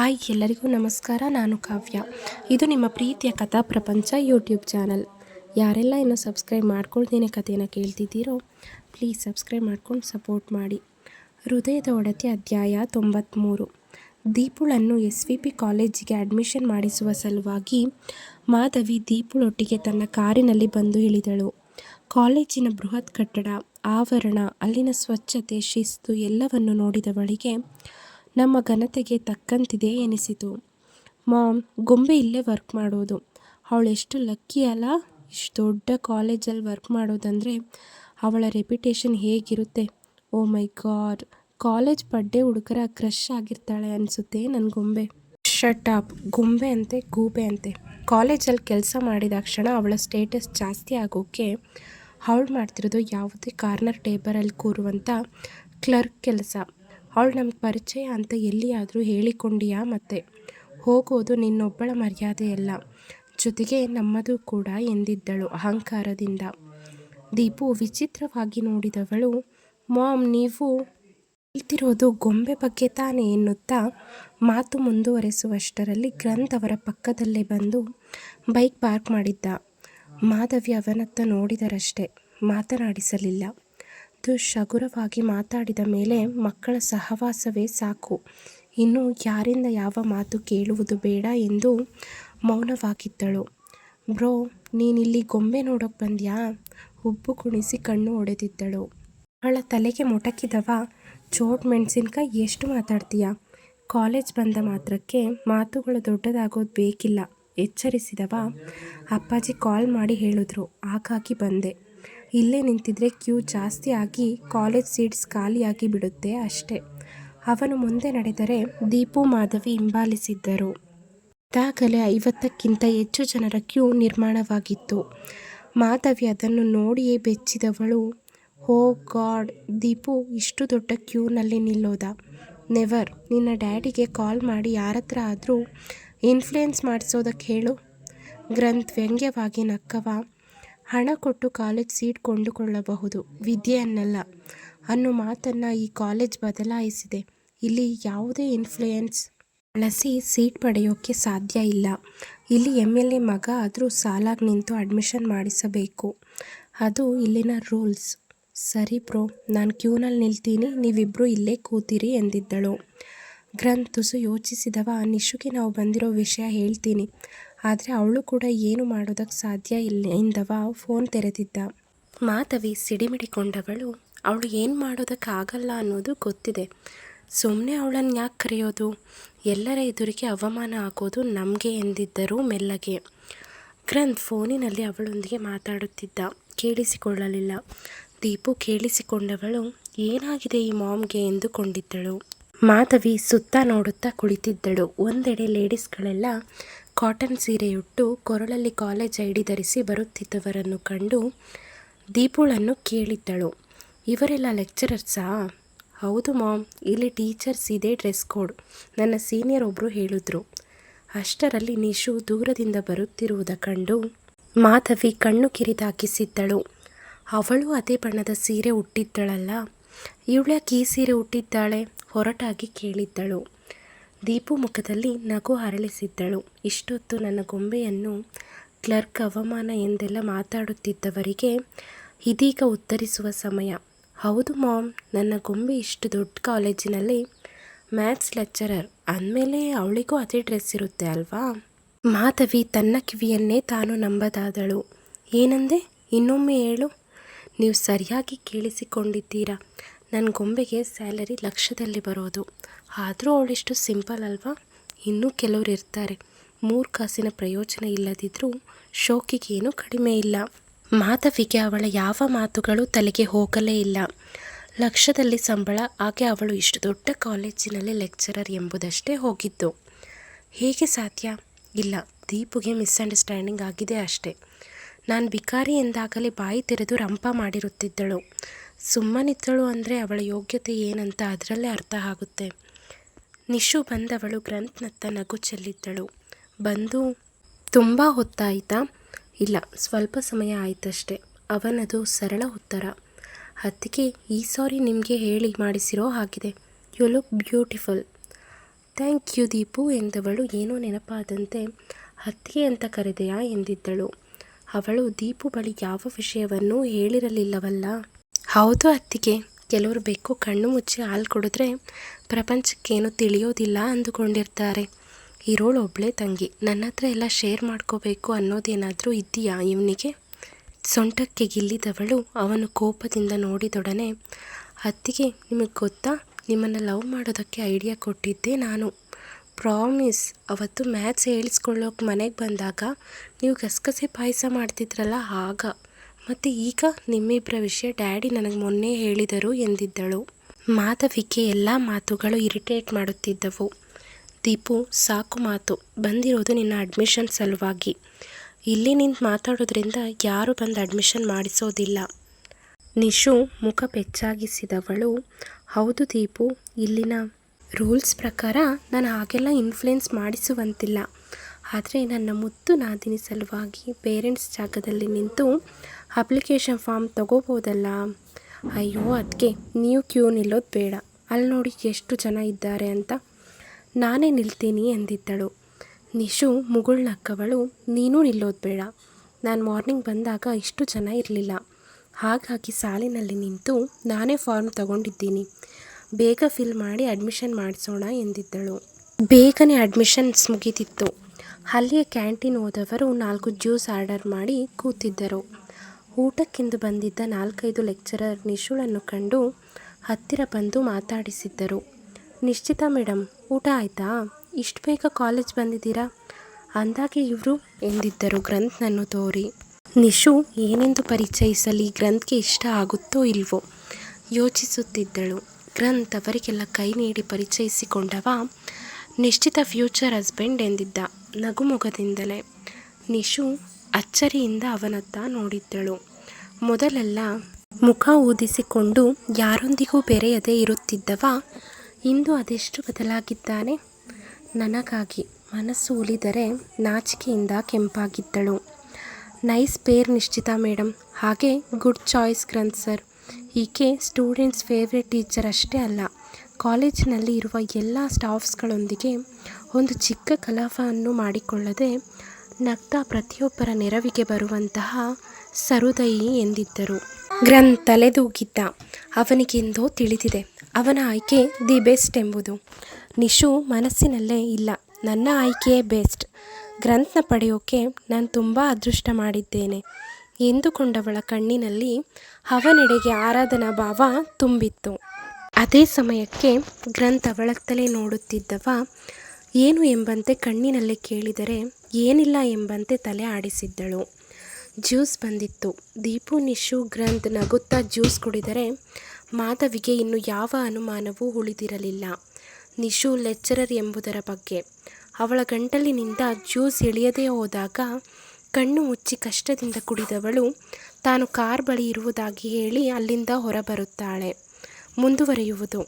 Hi, ಎಲ್ಲರಿಗೂ ನಮಸ್ಕಾರ. ನಾನು ಕಾವ್ಯ. ಇದು ನಿಮ್ಮ ಪ್ರೀತಿಯ ಕಥಾ ಪ್ರಪಂಚ ಯೂಟ್ಯೂಬ್ ಚಾನಲ್. ಯಾರೆಲ್ಲ ಇನ್ನು ಸಬ್ಸ್ಕ್ರೈಬ್ ಮಾಡ್ಕೊಳ್ತೀನಿ ಕಥೆನ ಕೇಳ್ತಿದ್ದೀರೋ ಪ್ಲೀಸ್ ಸಬ್ಸ್ಕ್ರೈಬ್ ಮಾಡ್ಕೊಂಡು ಸಪೋರ್ಟ್ ಮಾಡಿ. ಹೃದಯದ ಒಡತಿ ಅಧ್ಯಾಯ ತೊಂಬತ್ತ್ಮೂರು ದೀಪುಳನ್ನು ಎಸ್ ವಿ ಪಿ ಕಾಲೇಜಿಗೆ ಅಡ್ಮಿಷನ್ ಮಾಡಿಸುವ ಸಲುವಾಗಿ ಮಾಧವಿ ದೀಪುಳೊಟ್ಟಿಗೆ ತನ್ನ ಕಾರಿನಲ್ಲಿ ಬಂದು ಇಳಿದಳು. ಕಾಲೇಜಿನ ಬೃಹತ್ ಕಟ್ಟಡ, ಆವರಣ, ಅಲ್ಲಿನ ಸ್ವಚ್ಛತೆ, ಶಿಸ್ತು ಎಲ್ಲವನ್ನು ನೋಡಿದವಳಿಗೆ ನಮ್ಮ ಘನತೆಗೆ ತಕ್ಕಂತಿದೆ ಎನಿಸಿತು. ಮಾಮ್, ಗೊಂಬೆ ಇಲ್ಲೇ ವರ್ಕ್ ಮಾಡೋದು. ಅವಳು ಎಷ್ಟು ಲಕ್ಕಿ ಅಲ್ಲ? ಇಷ್ಟು ದೊಡ್ಡ ಕಾಲೇಜಲ್ಲಿ ವರ್ಕ್ ಮಾಡೋದಂದರೆ ಅವಳ ರೆಪ್ಯುಟೇಷನ್ ಹೇಗಿರುತ್ತೆ? ಓ ಮೈ ಗಾಡ್, ಕಾಲೇಜ್ ಬಡ್ಡೆ ಹುಡುಗರ ಕ್ರಶ್ ಆಗಿರ್ತಾಳೆ ಅನಿಸುತ್ತೆ ನನ್ನ ಗೊಂಬೆ. ಶಟ್ ಅಪ್, ಗೊಂಬೆ ಅಂತೆ, ಗೂಬೆ ಅಂತೆ. ಕಾಲೇಜಲ್ಲಿ ಕೆಲಸ ಮಾಡಿದಾಕ್ಷಣ ಅವಳ ಸ್ಟೇಟಸ್ ಜಾಸ್ತಿ ಆಗೋಕ್ಕೆ ಅವಳು ಮಾಡ್ತಿರೋದು ಯಾವುದೇ ಕಾರ್ನರ್ ಟೇಬಲಲ್ಲಿ ಕೂರುವಂಥ ಕ್ಲರ್ಕ್ ಕೆಲಸ. ಅವಳು ನಮ್ಗೆ ಪರಿಚಯ ಅಂತ ಎಲ್ಲಿಯಾದರೂ ಹೇಳಿಕೊಂಡಿಯಾ ಮತ್ತೆ? ಹೋಗೋದು ನಿನ್ನೊಬ್ಬಳ ಮರ್ಯಾದೆಯಲ್ಲ ಜೊತೆಗೆ ನಮ್ಮದು ಕೂಡ ಎಂದಿದ್ದಳು ಅಹಂಕಾರದಿಂದ. ದೀಪು ವಿಚಿತ್ರವಾಗಿ ನೋಡಿದವಳು, ಮಾಮ್, ನೀವು ಹೇಳ್ತಿರೋದು ಗೊಂಬೆ ಬಗ್ಗೆ ತಾನೇ ಎನ್ನುತ್ತಾ? ಮಾತು ಮುಂದುವರೆಸುವಷ್ಟರಲ್ಲಿ ಗ್ರಂಥ್ ಅವರ ಪಕ್ಕದಲ್ಲೇ ಬಂದು ಬೈಕ್ ಪಾರ್ಕ್ ಮಾಡಿದ್ದ. ಮಾಧವಿ ಅವನತ್ತ ನೋಡಿದರಷ್ಟೇ. ಮಾತನಾಡಿಸಲಿಲ್ಲ. ದುಶ್ಶಗುರವಾಗಿ ಮಾತಾಡಿದ ಮೇಲೆ ಮಕ್ಕಳ ಸಹವಾಸವೇ ಸಾಕು. ಇನ್ನು ಯಾರಿಂದ ಯಾವ ಮಾತು ಕೇಳುವುದು ಬೇಡ ಎಂದು ಮೌನವಾಗಿದ್ದಳು. ಬ್ರೋ, ನೀನಿಲ್ಲಿ ಗೊಂಬೆ ನೋಡೋಕೆ ಬಂದ್ಯಾ? ಹುಬ್ಬು ಕುಣಿಸಿ ಕಣ್ಣು ಒಡೆದಿದ್ದಳು. ಅವಳ ತಲೆಗೆ ಮೊಟಕಿದವ, ಚೋಟ್ ಮೆಣಸಿನ್ಕಾಯಿ ಎಷ್ಟು ಮಾತಾಡ್ತೀಯ? ಕಾಲೇಜ್ ಬಂದ ಮಾತ್ರಕ್ಕೆ ಮಾತುಗಳು ದೊಡ್ಡದಾಗೋದು ಬೇಕಿಲ್ಲ, ಎಚ್ಚರಿಸಿದವ. ಅಪ್ಪಾಜಿ ಕಾಲ್ ಮಾಡಿ ಹೇಳಿದ್ರು, ಹಾಗಾಗಿ ಬಂದೆ. ಇಲ್ಲೇ ನಿಂತಿದ್ರೆ ಕ್ಯೂ ಜಾಸ್ತಿ ಆಗಿ ಕಾಲೇಜ್ ಸೀಟ್ಸ್ ಖಾಲಿಯಾಗಿ ಬಿಡುತ್ತೆ ಅಷ್ಟೇ. ಅವನು ಮುಂದೆ ನಡೆದರೆ ದೀಪು, ಮಾಧವಿ ಹಿಂಬಾಲಿಸಿದ್ದರು. ಈಗಾಗಲೇ ಐವತ್ತಕ್ಕಿಂತ ಹೆಚ್ಚು ಜನರ ಕ್ಯೂ ನಿರ್ಮಾಣವಾಗಿತ್ತು. ಮಾಧವಿ ಅದನ್ನು ನೋಡಿಯೇ ಬೆಚ್ಚಿದವಳು ಹೋ ಗಾಡ್, ದೀಪು ಇಷ್ಟು ದೊಡ್ಡ ಕ್ಯೂನಲ್ಲಿ ನಿಲ್ಲೋದ. ನೆವರ್, ನಿನ್ನ ಡ್ಯಾಡಿಗೆ ಕಾಲ್ ಮಾಡಿ ಯಾರತ್ರ ಆದರೂ ಇನ್ಫ್ಲುಯೆನ್ಸ್ ಮಾಡಿಸೋದಕ್ಕೆ ಹೇಳು. ಗ್ರಂಥ್ ವ್ಯಂಗ್ಯವಾಗಿ ನಕ್ಕವ. ಹಣ ಕೊಟ್ಟು ಕಾಲೇಜ್ ಸೀಟ್ ಕೊಂಡುಕೊಳ್ಳಬಹುದು. ವಿದ್ಯೆಯನ್ನಲ್ಲ. ಅನ್ನೋ ಮಾತನ್ನು ಈ ಕಾಲೇಜ್ ಬದಲಾಯಿಸಿದೆ. ಇಲ್ಲಿ ಯಾವುದೇ ಇನ್ಫ್ಲೂಯೆನ್ಸ್ ಬಳಸಿ ಸೀಟ್ ಪಡೆಯೋಕ್ಕೆ ಸಾಧ್ಯ ಇಲ್ಲ. ಇಲ್ಲಿ ಎಂ ಎಲ್ ಎ ಮಗ ಆದರೂ ಸಾಲಾಗಿ ನಿಂತು ಅಡ್ಮಿಷನ್ ಮಾಡಿಸಬೇಕು. ಅದು ಇಲ್ಲಿನ ರೂಲ್ಸ್ ಸರಿ ಬ್ರೋ ನಾನು ಕ್ಯೂನಲ್ಲಿ ನಿಲ್ತೀನಿ ನೀವಿಬ್ಬರು ಇಲ್ಲೇ ಕೂತಿರಿ ಎಂದಿದ್ದಳು. ಗ್ರಂಥ್ ತುಸು ಯೋಚಿಸಿದವ ನಿಶುಗೆ ನಾವು ಬಂದಿರೋ ವಿಷಯ ಹೇಳ್ತೀನಿ. ಆದರೆ ಅವಳು ಕೂಡ ಏನು ಮಾಡೋದಕ್ಕೆ ಸಾಧ್ಯ ಇಲ್ಲ ಎಂದವ ಫೋನ್ ತೆರೆದಿದ್ದ. ಮಾತವಿ, ಸಿಡಿಮಿಡಿಕೊಂಡವಳು, ಅವಳು ಏನು ಮಾಡೋದಕ್ಕಾಗಲ್ಲ ಅನ್ನೋದು ಗೊತ್ತಿದೆ. ಸುಮ್ಮನೆ ಅವಳನ್ನು ಯಾಕೆ ಕರೆಯೋದು? ಎಲ್ಲರ ಎದುರಿಗೆ ಅವಮಾನ ಆಗೋದು ನಮಗೆ ಎಂದಿದ್ದರು ಮೆಲ್ಲಗೆ. ಗ್ರಂಥ್ ಫೋನಿನಲ್ಲಿ ಅವಳೊಂದಿಗೆ ಮಾತಾಡುತ್ತಿದ್ದ. ಕೇಳಿಸಿಕೊಳ್ಳಲಿಲ್ಲ. ದೀಪು ಕೇಳಿಸಿಕೊಂಡವಳು, ಏನಾಗಿದೆ ಈ ಮಾಮ್ಗೆ? ಎಂದುಕೊಂಡಿದ್ದಳು. ಮಾಧವಿ ಸುತ್ತ ನೋಡುತ್ತಾ ಕುಳಿತಿದ್ದಳು. ಒಂದೆಡೆ ಲೇಡೀಸ್ಗಳೆಲ್ಲ ಕಾಟನ್ ಸೀರೆಯುಟ್ಟು ಕೊರಳಲ್ಲಿ ಕಾಲೇಜ್ ಐಡಿ ಧರಿಸಿ ಬರುತ್ತಿದ್ದವರನ್ನು ಕಂಡು ದೀಪುಳನ್ನು ಕೇಳಿದ್ದಳು. ಇವರೆಲ್ಲ ಲೆಕ್ಚರರ್ಸಾ ಹೌದು ಮಾಮ್, ಇಲ್ಲಿ ಟೀಚರ್ಸ್ ಇದೇ ಡ್ರೆಸ್ ಕೋಡ್ ನನ್ನ ಸೀನಿಯರ್ ಒಬ್ಬರು ಹೇಳಿದ್ರು. ಅಷ್ಟರಲ್ಲಿ ನಿಶು ದೂರದಿಂದ ಬರುತ್ತಿರುವುದ ಕಂಡು ಮಾಧವಿ ಕಣ್ಣು ಕಿರಿದಾಕಿಸಿದ್ದಳು. ಅವಳು ಅದೇ ಬಣ್ಣದ ಸೀರೆ ಉಟ್ಟಿದ್ದಳಲ್ಲ. ಇವಳ್ಯಾಕೆ ಕೀ ಸೀರೆ ಉಟ್ಟಿದ್ದಾಳೆ? ಹೊರಟಾಗಿ ಕೇಳಿದ್ದಳು. ದೀಪು ಮುಖದಲ್ಲಿ ನಗು ಅರಳಿಸಿದ್ದಳು. ಇಷ್ಟೊತ್ತು ನನ್ನ ಗೊಂಬೆಯನ್ನು ಕ್ಲರ್ಕ್ ಅವಮಾನ ಎಂದೆಲ್ಲ ಮಾತಾಡುತ್ತಿದ್ದವರಿಗೆ ಇದೀಗ ಉತ್ತರಿಸುವ ಸಮಯ. ಹೌದು ಮಾಮ್, ನನ್ನ ಗೊಂಬೆ ಇಷ್ಟು ದೊಡ್ಡ ಕಾಲೇಜಿನಲ್ಲಿ ಮ್ಯಾಥ್ಸ್ ಲೆಕ್ಚರರ್. ಅಂದಮೇಲೆ ಅವಳಿಗೂ ಅದೇ ಡ್ರೆಸ್ ಇರುತ್ತೆ ಅಲ್ವಾ? ಮಾಧವಿ ತನ್ನ ಕಿವಿಯನ್ನೇ ತಾನು ನಂಬದಾದಳು. ಏನಂದೆ? ಇನ್ನೊಮ್ಮೆ ಹೇಳು. ನೀವು ಸರಿಯಾಗಿ ಕೇಳಿಸಿಕೊಂಡಿದ್ದೀರಾ? ನನ್ನ ಗೊಂಬೆಗೆ ಸ್ಯಾಲರಿ ಲಕ್ಷದಲ್ಲಿ ಬರೋದು. ಆದರೂ ಅವಳಿಷ್ಟು ಸಿಂಪಲ್ ಅಲ್ವಾ? ಇನ್ನೂ ಕೆಲವರು ಇರ್ತಾರೆ. ಮೂರು ಕಾಸಿನ ಪ್ರಯೋಜನ ಇಲ್ಲದಿದ್ದರೂ ಶೋಕಿಗೇನು ಕಡಿಮೆ ಇಲ್ಲ. ಮಾಧವಿಗೆ ಅವಳ ಯಾವ ಮಾತುಗಳು ತಲೆಗೆ ಹೋಗಲೇ ಇಲ್ಲ. ಲಕ್ಷದಲ್ಲಿ ಸಂಬಳ, ಹಾಗೆ ಅವಳು ಇಷ್ಟು ದೊಡ್ಡ ಕಾಲೇಜಿನಲ್ಲಿ ಲೆಕ್ಚರರ್ ಎಂಬುದಷ್ಟೇ ಹೋಗಿದ್ದು. ಹೇಗೆ ಸಾಧ್ಯ? ಇಲ್ಲ, ದೀಪುಗೆ ಮಿಸ್ಅಂಡರ್ಸ್ಟ್ಯಾಂಡಿಂಗ್ ಆಗಿದೆ ಅಷ್ಟೇ. ನಾನು ಬಿಕಾರಿ ಎಂದಾಗಲೇ ಬಾಯಿ ತೆರೆದು ರಂಪ ಮಾಡಿರುತ್ತಿದ್ದಳು. ಸುಮ್ಮನಿದ್ದಳು ಅಂದರೆ ಅವಳ ಯೋಗ್ಯತೆ ಏನಂತ ಅದರಲ್ಲೇ ಅರ್ಥ ಆಗುತ್ತೆ. ನಿಶು ಬಂದವಳು ಗ್ರಂಥ್ನತ್ತ ನಗು ಚೆಲ್ಲಿದ್ದಳು. ಬಂದು, ತುಂಬ ಹೊತ್ತಾಯಿತಾ? ಇಲ್ಲ, ಸ್ವಲ್ಪ ಸಮಯ ಆಯ್ತಷ್ಟೆ. ಅವನದು ಸರಳ ಉತ್ತರ. ಅದಕ್ಕೆ ಈ ಸಾರಿ ನಿಮಗೆ ಹೇಳಿ ಮಾಡಿಸಿರೋ ಹಾಗಿದೆ. You look beautiful. Thank you Deepu, ಎಂದವಳು, ಏನೋ ನೆನಪಾದಂತೆ ಹತ್ತಿಗೆ ಅಂತ ಕರೆದೆಯಾ? ಎಂದಿದ್ದಳು. ಅವಳು, ದೀಪು ಬಳಿ ಯಾವ ವಿಷಯವನ್ನೂ ಹೇಳಿರಲಿಲ್ಲವಲ್ಲ? ಹೌದು, ಅತ್ತಿಗೆ. ಕೆಲವರು ಬೆಕ್ಕು ಕಣ್ಣು ಮುಚ್ಚಿ ಹಾಲು ಕುಡಿದ್ರೆ ಪ್ರಪಂಚಕ್ಕೇನು ತಿಳಿಯೋದಿಲ್ಲ ಅಂದುಕೊಂಡಿರ್ತಾರೆ. ಇರೋಳು ಒಬ್ಬಳೇ ತಂಗಿ. ನನ್ನ ಹತ್ರ ಎಲ್ಲ ಶೇರ್ ಮಾಡ್ಕೋಬೇಕು ಅನ್ನೋದೇನಾದರೂ ಇದೆಯಾ ಇವನಿಗೆ? ಸೊಂಟಕ್ಕೆ ಗಿಲ್ಲಿದವಳು ಅವನು ಕೋಪದಿಂದ ನೋಡಿದೊಡನೆ, ಅತ್ತಿಗೆ, ನಿಮಗೆ ಗೊತ್ತಾ? ನಿಮ್ಮನ್ನು ಲವ್ ಮಾಡೋದಕ್ಕೆ ಐಡಿಯಾ ಕೊಟ್ಟಿದ್ದೆ ನಾನು. ಪ್ರಾಮಿಸ್, ಅವತ್ತು ಮ್ಯಾಥ್ಸ್ ಹೇಳಿಸ್ಕೊಳ್ಳೋಕೆ ಮನೆಗೆ ಬಂದಾಗ ನೀವು ಗಸಗಸೆ ಪಾಯಸ ಮಾಡ್ತಿದ್ರಲ್ಲ, ಆಗ. ಮತ್ತು ಈಗ ನಿಮ್ಮಿಬ್ಬರ ವಿಷಯ ಡ್ಯಾಡಿ ನನಗೆ ಮೊನ್ನೆ ಹೇಳಿದರು ಎಂದಿದ್ದಳು. ಮಾಧವಿಗೆ ಎಲ್ಲ ಮಾತುಗಳು ಇರಿಟೇಟ್ ಮಾಡುತ್ತಿದ್ದವು. ದೀಪು, ಸಾಕು ಮಾತು. ಬಂದಿರೋದು ನಿನ್ನ ಅಡ್ಮಿಷನ್ ಸಲುವಾಗಿ. ಇಲ್ಲಿ ನಿಂತು ಮಾತಾಡೋದ್ರಿಂದ ಯಾರು ಬಂದು ಅಡ್ಮಿಷನ್ ಮಾಡಿಸೋದಿಲ್ಲ. ನಿಶು ಮುಖ ಬೆಚ್ಚಾಗಿಸಿದವಳು, ಹೌದು ದೀಪು, ಇಲ್ಲಿನ ರೂಲ್ಸ್ ಪ್ರಕಾರ ನಾನು ಹಾಗೆಲ್ಲ ಇನ್ಫ್ಲುಯೆನ್ಸ್ ಮಾಡಿಸುವಂತಿಲ್ಲ. ಆದರೆ ನನ್ನ ಮುತ್ತು ನಾದಿನಿ ಸಲುವಾಗಿ ಪೇರೆಂಟ್ಸ್ ಜಾಗದಲ್ಲಿ ನಿಂತು ಅಪ್ಲಿಕೇಶನ್ ಫಾರ್ಮ್ ತಗೋಬೋದಲ್ಲ? ಅಯ್ಯೋ ಅದಕ್ಕೆ ನೀವು ಕ್ಯೂ ನಿಲ್ಲೋದು ಬೇಡ. ಅಲ್ಲಿ ನೋಡಿ ಎಷ್ಟು ಜನ ಇದ್ದಾರೆ ಅಂತ. ನಾನೇ ನಿಲ್ತೀನಿ ಎಂದಿದ್ದಳು. ನಿಶು ಮುಗುಳ್ನಕ್ಕವಳು ನೀನೂ ನಿಲ್ಲೋದು ಬೇಡ. ನಾನು ಮಾರ್ನಿಂಗ್ ಬಂದಾಗ ಇಷ್ಟು ಜನ ಇರಲಿಲ್ಲ. ಹಾಗಾಗಿ ಸಾಲಿನಲ್ಲಿ ನಿಂತು ನಾನೇ ಫಾರ್ಮ್ ತಗೊಂಡಿದ್ದೀನಿ. ಬೇಗ ಫಿಲ್ ಮಾಡಿ ಅಡ್ಮಿಷನ್ ಮಾಡಿಸೋಣ ಎಂದಿದ್ದಳು. ಬೇಗನೆ ಅಡ್ಮಿಷನ್ಸ್ ಮುಗಿದಿತ್ತು ಅಲ್ಲಿಯ ಕ್ಯಾಂಟೀನ್ ಹೋದವರು ನಾಲ್ಕು ಜ್ಯೂಸ್ ಆರ್ಡರ್ ಮಾಡಿ ಕೂತಿದ್ದರು. ಊಟಕ್ಕೆಂದು ಬಂದಿದ್ದ ನಾಲ್ಕೈದು ಲೆಕ್ಚರರ್ ನಿಶುಳನ್ನು ಕಂಡು ಹತ್ತಿರ ಬಂದು ಮಾತಾಡಿಸಿದ್ದರು. ನಿಶ್ಚಿತ ಮೇಡಮ್ ಊಟ ಆಯಿತಾ? ಇಷ್ಟು ಬೇಗ ಕಾಲೇಜ್ ಬಂದಿದ್ದೀರಾ? ಅಂದಾಗೆ ಇವರು ಎಂದಿದ್ದರು ಗ್ರಂಥ್ನನ್ನು ತೋರಿ. ನಿಶು ಏನೆಂದು ಪರಿಚಯಿಸಲಿ, ಗ್ರಂಥ್ಗೆ ಇಷ್ಟ ಆಗುತ್ತೋ ಇಲ್ವೋ ಯೋಚಿಸುತ್ತಿದ್ದಳು. ಗ್ರಂಥ್ ಅವರಿಗೆಲ್ಲ ಕೈ ನೀಡಿ ಪರಿಚಯಿಸಿಕೊಂಡವ ನಿಶ್ಚಿತ ಫ್ಯೂಚರ್ ಹಸ್ಬೆಂಡ್ ಎಂದಿದ್ದ ನಗುಮುಖದಿಂದಲೇ ನಿಶು ಅಚ್ಚರಿಯಿಂದ ಅವನತ್ತ ನೋಡಿದ್ದಳು. ಮೊದಲೆಲ್ಲ ಮುಖ ಊದಿಸಿಕೊಂಡು ಯಾರೊಂದಿಗೂ ಬೆರೆಯದೇ ಇರುತ್ತಿದ್ದವ, ಇಂದು ಅದೆಷ್ಟು ಬದಲಾಗಿದ್ದಾನೆ? ನನಗಾಗಿ ಮನಸ್ಸು ಉಳಿದರೆ ನಾಚಿಕೆಯಿಂದ ಕೆಂಪಾಗಿದ್ದಳು. ನೈಸ್ ಪೇರ್ ನಿಶ್ಚಿತ ಮೇಡಮ್ ಹಾಗೆ ಗುಡ್ ಚಾಯ್ಸ್, ಗ್ರಂಥ್ ಸರ್. ಈಕೆ ಸ್ಟೂಡೆಂಟ್ಸ್ ಫೇವ್ರೆಟ್ ಟೀಚರ್ ಅಷ್ಟೇ ಅಲ್ಲ ಕಾಲೇಜಿನಲ್ಲಿ ಇರುವ ಎಲ್ಲ ಸ್ಟಾಫ್ಸ್ಗಳೊಂದಿಗೆ ಒಂದು ಚಿಕ್ಕ ಕಲಾಪವನ್ನು ಮಾಡಿಕೊಳ್ಳದೆ ನಗ್ತಾ ಪ್ರತಿಯೊಬ್ಬರ ನೆರವಿಗೆ ಬರುವಂತಹ ಸರುದಯಿ ಎಂದಿದ್ದರು. ಗ್ರನ್ ತಲೆದೂಗಿದ್ದ. ಅವನಿಗೆಂದೋ ತಿಳಿದಿದೆ. ಅವನ ಆಯ್ಕೆ ದಿ ಬೆಸ್ಟ್ ಎಂಬುದು. ನಿಶು ಮನಸ್ಸಿನಲ್ಲೇ ಇಲ್ಲ. ನನ್ನ ಆಯ್ಕೆಯೇ ಬೆಸ್ಟ್. ಗ್ರಂಥನ ಪಡೆಯೋಕೆ ನಾನು ತುಂಬ ಅದೃಷ್ಟ ಮಾಡಿದ್ದೇನೆ. ಎಂದುಕೊಂಡವಳ ಕಣ್ಣಿನಲ್ಲಿ ಅವನೆಡೆಗೆ ಆರಾಧನಾ ಭಾವ ತುಂಬಿತ್ತು. ಅದೇ ಸಮಯಕ್ಕೆ ಗ್ರಂಥ ಅವಳತ್ತಲೇ ನೋಡುತ್ತಿದ್ದವ, ಏನು ಎಂಬಂತೆ ಕಣ್ಣಿನಲ್ಲಿ ಕೇಳಿದರೆ ಏನಿಲ್ಲ ಎಂಬಂತೆ ತಲೆ ಆಡಿಸಿದ್ದಳು. ಜ್ಯೂಸ್ ಬಂದಿತ್ತು. ದೀಪು, ನಿಶು, ಗ್ರಂಥ್ ನಗುತ್ತಾ ಜ್ಯೂಸ್ ಕುಡಿದರೆ ಮಾಧವಿಗೆ ಇನ್ನು ಯಾವ ಅನುಮಾನವೂ ಉಳಿದಿರಲಿಲ್ಲ. ನಿಶು ಲೆಕ್ಚರರ್ ಎಂಬುದರ ಬಗ್ಗೆ. ಅವಳ ಗಂಟಲಿನಿಂದ ಜ್ಯೂಸ್ ಇಳಿಯದೇ ಹೋದಾಗ ಕಣ್ಣು ಮುಚ್ಚಿ ಕಷ್ಟದಿಂದ ಕುಡಿದವಳು ತಾನು ಕಾರ್ ಬಳಿ ಇರುವುದಾಗಿ ಹೇಳಿ ಅಲ್ಲಿಂದ ಹೊರಬರುತ್ತಾಳೆ. ಮುಂದುವರಿಯುವುದು